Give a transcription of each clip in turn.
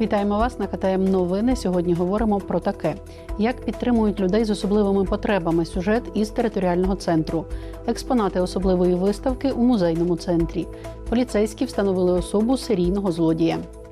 Вітаємо вас на КТМ Новини. Сьогодні говоримо про таке: як підтримують людей з особливими потребами. Сюжет із територіального центру, експонати особливої виставки у музейному центрі. Поліцейські встановили особу серійного злодія. –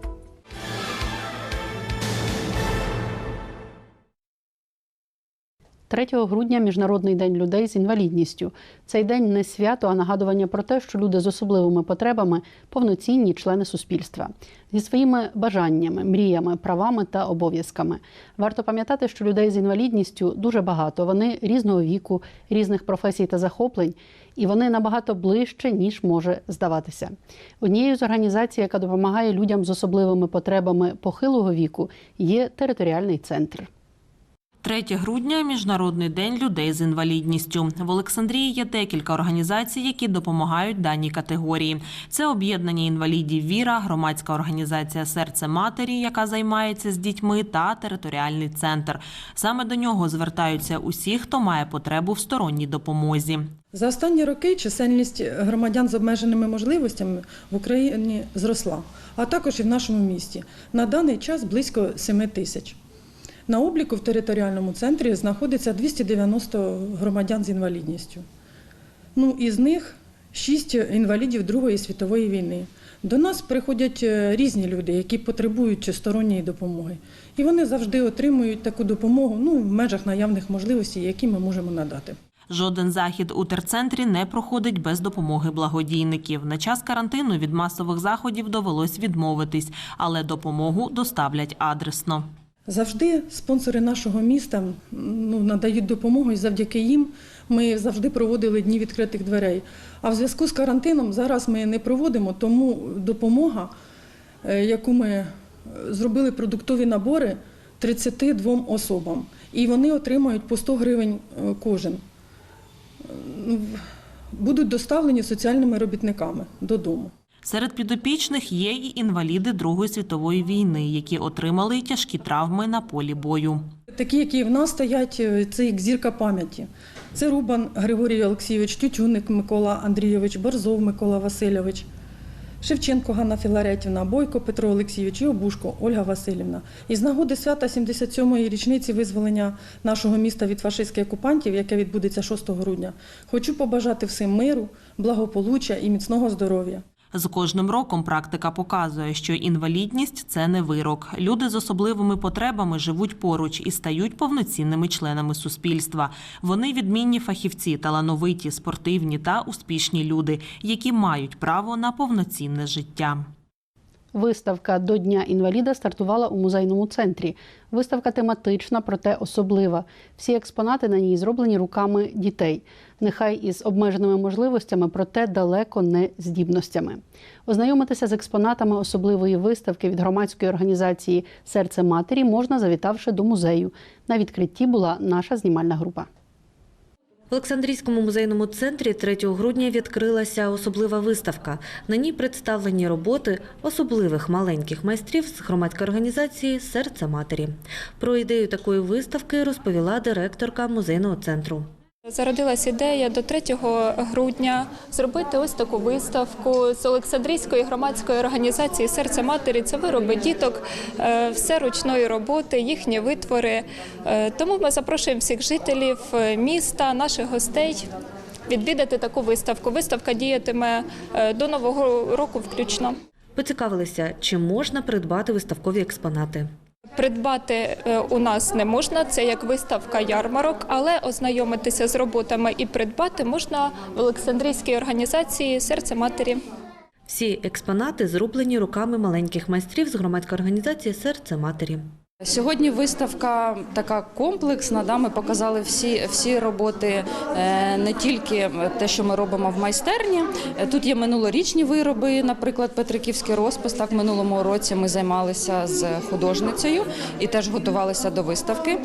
3 грудня Міжнародний день людей з інвалідністю. Цей день не свято, а нагадування про те, що люди з особливими потребами повноцінні члени суспільства зі своїми бажаннями, мріями, правами та обов'язками. Варто пам'ятати, що людей з інвалідністю дуже багато. Вони різного віку, різних професій та захоплень, і вони набагато ближче ніж може здаватися. Однією з організацій, яка допомагає людям з особливими потребами похилого віку, є територіальний центр. 3 грудня міжнародний день людей з інвалідністю. В Олександрії є декілька організацій, які допомагають даній категорії. Це об'єднання інвалідів Віра, громадська організація Серце матері, яка займається з дітьми, та територіальний центр. Саме до нього звертаються усі, хто має потребу в сторонній допомозі. За останні роки чисельність громадян з обмеженими можливостями в Україні зросла, а також і в нашому місті. На даний час близько 7 тисяч. На обліку в територіальному центрі знаходиться 290 громадян з інвалідністю. Ну, із них 6 інвалідів Другої світової війни. До нас приходять е, різні люди, які потребують сторонньої допомоги. І вони завжди отримують таку допомогу ну, в межах наявних можливостей, які ми можемо надати. Жоден захід у терцентрі не проходить без допомоги благодійників. На час карантину від масових заходів довелось відмовитись, але допомогу доставлять адресно. Завжди спонсори нашого міста ну, надають допомогу, і завдяки їм ми завжди проводили дні відкритих дверей. А в зв'язку з карантином зараз ми не проводимо, тому допомога, е, яку ми е, зробили продуктові набори 32 особам, і вони отримають по 100 гривень е, кожен. Будуть доставлені соціальними робітниками додому. Серед підопічних є і інваліди Другої світової війни, які отримали тяжкі травми на полі бою. Такі, які в нас стоять, е, це як зірка пам'яті. Це Рубан Григорій Олексійович, Тютюник Микола Андрійович, Борзов Микола Васильович, Шевченко Ганна Філаретівна, Бойко Петро Олексійович і Обушко Ольга Васильівна. Із нагоди свята 77-ї річниці визволення нашого міста від фашистських окупантів, яке відбудеться 6 грудня, хочу побажати всім миру, благополуччя і міцного здоров'я. З кожним роком практика показує, що інвалідність це не вирок. Люди з особливими потребами живуть поруч і стають повноцінними членами суспільства. Вони відмінні фахівці, талановиті, спортивні та успішні люди, які мають право на повноцінне життя. Виставка до Дня інваліда стартувала у музейному центрі. Виставка тематична, проте особлива. Всі експонати на ній зроблені руками дітей. Нехай із обмеженими можливостями, проте далеко не здібностями. Ознайомитися з експонатами особливої виставки від громадської організації Серце матері можна завітавши до музею. На відкритті була наша знімальна група. В Олександрійському музейному центрі 3 грудня відкрилася особлива виставка. На ній представлені роботи особливих маленьких майстрів з громадської організації Серце матері. Про ідею такої виставки розповіла директорка музейного центру. Зародилась ідея до 3 грудня зробити ось таку виставку з Олександрійської громадської організації Серце матері. Це вироби діток, е, все ручної роботи, їхні витвори. Е, Тому ми запрошуємо всіх жителів е, міста, наших гостей відвідати таку виставку. Виставка діятиме до нового року включно. Поцікавилися, чи можна придбати виставкові експонати. Придбати е, у нас не можна, це як виставка ярмарок, але ознайомитися з роботами і придбати можна в Олександрійській організації Серце матері. Всі експонати зроблені руками маленьких майстрів з громадської організації Серце матері. Сьогодні виставка така комплексна. Да, ми показали всі, всі роботи, е, не тільки те, що ми робимо в майстерні. Е, Тут є минулорічні вироби, наприклад, Петриківський розпис. Так, минулому році ми займалися з художницею і теж готувалися до виставки.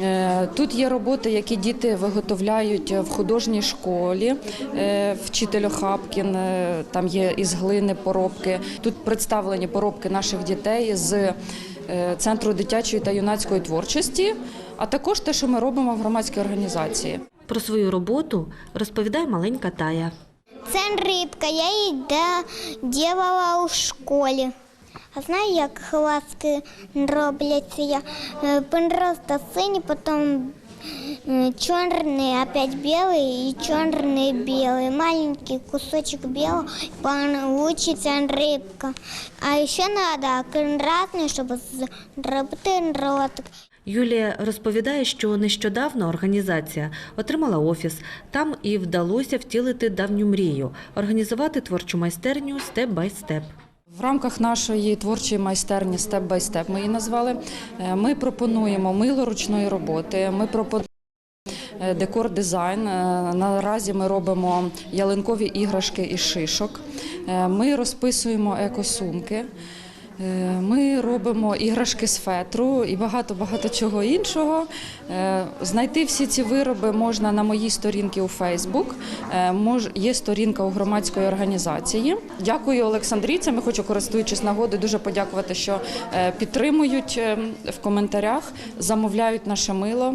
Е, Тут є роботи, які діти виготовляють в художній школі. Вчитель Охапкін, е, там є із глини поробки. Тут представлені поробки наших дітей з Центру дитячої та юнацької творчості, а також те, що ми робимо в громадській організації. Про свою роботу розповідає маленька Тая. Це рибка, я її робила у школі. А знаю, як хвастки робляться. Я просто перший синій, потім чорний, опять білий і чорний білий. Маленький кусочок білого, получиться рибка. А ще треба красний, щоб зробити ротик. Юлія розповідає, що нещодавно організація отримала офіс. Там і вдалося втілити давню мрію організувати творчу майстерню степ бай степ. В рамках нашої творчої майстерні степ бай степ ми її назвали. е, Ми пропонуємо мило ручної роботи. Ми пропонуємо е, декор дизайн. Е, Наразі ми робимо ялинкові іграшки із шишок. Ми розписуємо екосумки. Е, Ми робимо іграшки з фетру і багато багато чого іншого. Е, Знайти всі ці вироби можна на моїй сторінці у Фейсбук. Є сторінка у громадської організації. Дякую Олександрійцям. Хочу, користуючись нагодою, дуже подякувати, що е, підтримують е, в коментарях, замовляють наше мило.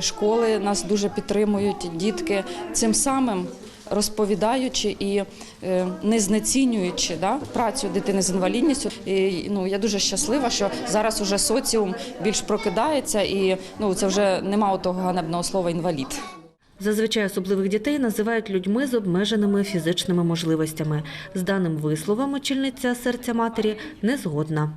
Школи нас дуже підтримують, дітки. Цим самим розповідаючи і е, не знецінюючи да, працю дитини з інвалідністю. І, ну, я дуже щаслива, що зараз уже соціум більш прокидається і ну, це вже нема того ганебного слова інвалід. Зазвичай особливих дітей називають людьми з обмеженими фізичними можливостями. З даним висловом очільниця серця матері не згодна.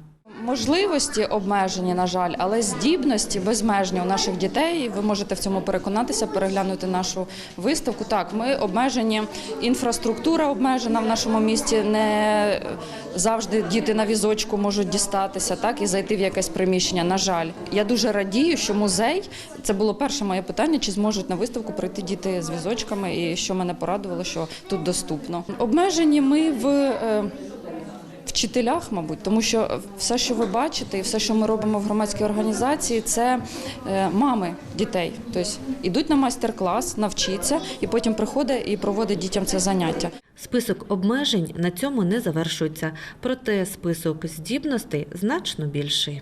Можливості обмежені, на жаль, але здібності безмежні у наших дітей. Ви можете в цьому переконатися, переглянути нашу виставку. Так, ми обмежені, інфраструктура обмежена в нашому місті. Не завжди діти на візочку можуть дістатися, так і зайти в якесь приміщення. На жаль, я дуже радію, що музей це було перше моє питання: чи зможуть на виставку прийти діти з візочками, і що мене порадувало, що тут доступно. Обмежені ми в. Вчителях, мабуть, тому що все, що ви бачите, і все, що ми робимо в громадській організації, це е, мами дітей. Тобто йдуть на майстер-клас, навчаться, і потім приходить і проводить дітям це заняття. Список обмежень на цьому не завершується, проте список здібностей значно більший.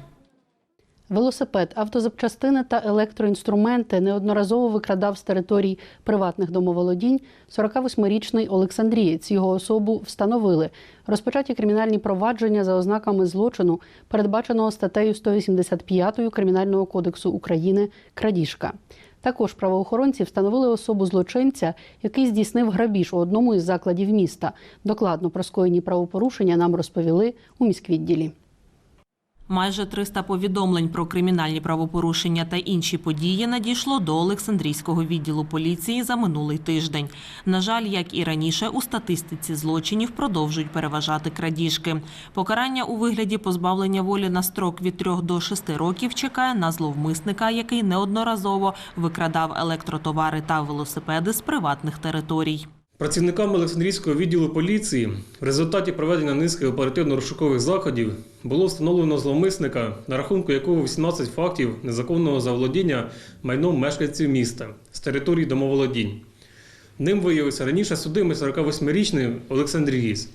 Велосипед, автозапчастини та електроінструменти неодноразово викрадав з територій приватних домоволодінь 48-річний Олександрієць. Його особу встановили. Розпочаті кримінальні провадження за ознаками злочину, передбаченого статтею 185 Кримінального кодексу України крадіжка. Також правоохоронці встановили особу злочинця, який здійснив грабіж у одному із закладів міста. Докладно про скоєні правопорушення нам розповіли у міськвідділі. Майже 300 повідомлень про кримінальні правопорушення та інші події надійшло до Олександрійського відділу поліції за минулий тиждень. На жаль, як і раніше, у статистиці злочинів продовжують переважати крадіжки. Покарання у вигляді позбавлення волі на строк від 3 до 6 років чекає на зловмисника, який неодноразово викрадав електротовари та велосипеди з приватних територій. Працівниками Олександрійського відділу поліції в результаті проведення низки оперативно-розшукових заходів було встановлено зловмисника, на рахунку якого 18 фактів незаконного заволодіння майном мешканців міста з території домоволодінь. Ним виявився раніше судимий 48-річний Олександрієць.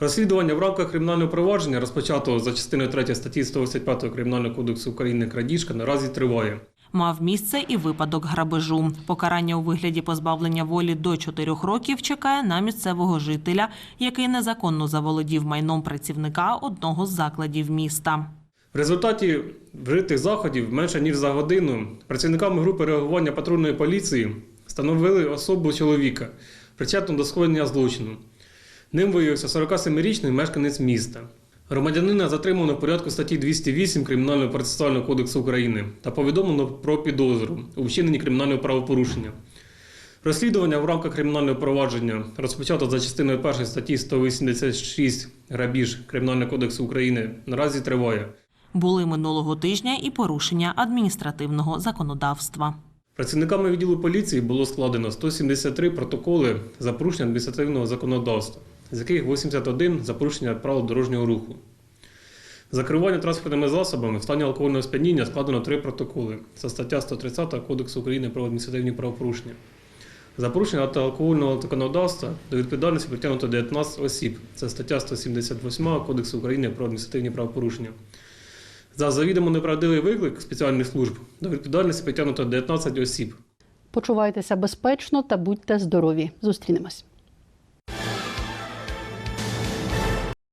Розслідування в рамках кримінального провадження, розпочатого за частиною 3 статті 185 Кримінального кодексу України крадіжка, наразі триває. Мав місце і випадок грабежу. Покарання у вигляді позбавлення волі до 4 років чекає на місцевого жителя, який незаконно заволодів майном працівника одного з закладів міста. В результаті вжитих заходів менше ніж за годину працівниками групи реагування патрульної поліції встановили особу чоловіка, причетну до скоєння злочину. Ним виявився 47-річний мешканець міста. Громадянина затримано в порядку статті 208 Кримінального процесуального кодексу України та повідомлено про підозру у вчиненні кримінального правопорушення. Розслідування в рамках кримінального провадження розпочато за частиною 1 статті 186 грабіж Кримінального кодексу України наразі триває. Були минулого тижня і порушення адміністративного законодавства. Працівниками відділу поліції було складено 173 протоколи за порушення адміністративного законодавства, з яких 81 за порушення правил дорожнього руху. За керування транспортними засобами в стані алкогольного сп'яніння складено 3 протоколи. Це стаття 130 Кодексу України про адміністративні правопорушення. За порушення алкогольного законодавства до відповідальності притягнуто 19 осіб. Це стаття 178 Кодексу України про адміністративні правопорушення. За завідомо неправдивий виклик спеціальних служб до відповідальності притягнуто 19 осіб. Почувайтеся безпечно та будьте здорові. Зустрінемось.